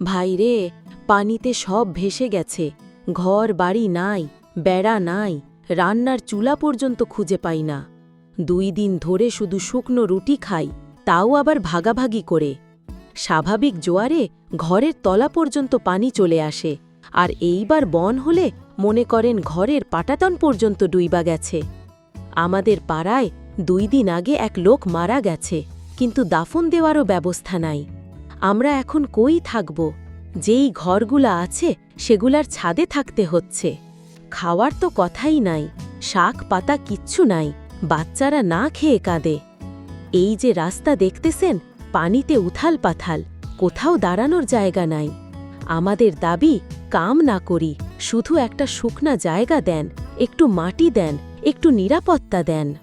ভাই রে, পানিতে সব ভেসে গেছে। ঘর, বাড়ি নাই, বেড়া নাই, রান্নার চুলা পর্যন্ত খুঁজে পাই না। দুই দিন ধরে শুধু শুকনো রুটি খাই, তাও আবার ভাগাভাগি করে। স্বাভাবিক জোয়ারে ঘরের তলা পর্যন্ত পানি চলে আসে, আর এইবার বন হলে মনে করেন ঘরের পাটাতন পর্যন্ত ডুইবা গেছে। আমাদের পাড়ায় দুই দিন আগে এক লোক মারা গেছে, কিন্তু দাফন দেওয়ারও ব্যবস্থা নাই। আমরা এখন কই থাকব? যেই ঘরগুলা আছে, সেগুলার ছাদে থাকতে হচ্ছে। খাওয়ার তো কথাই নাই শাক পাতা কিচ্ছু নাই, বাচ্চারা না খেয়ে কাঁদে। এই যে রাস্তা দেখতেছেন, পানিতে উথাল পাথাল, কোথাও দাঁড়ানোর জায়গা নাই। আমাদের দাবি, কাম না করি, শুধু একটা শুকনা জায়গা দেন, একটু মাটি দেন, একটু নিরাপত্তা দেন।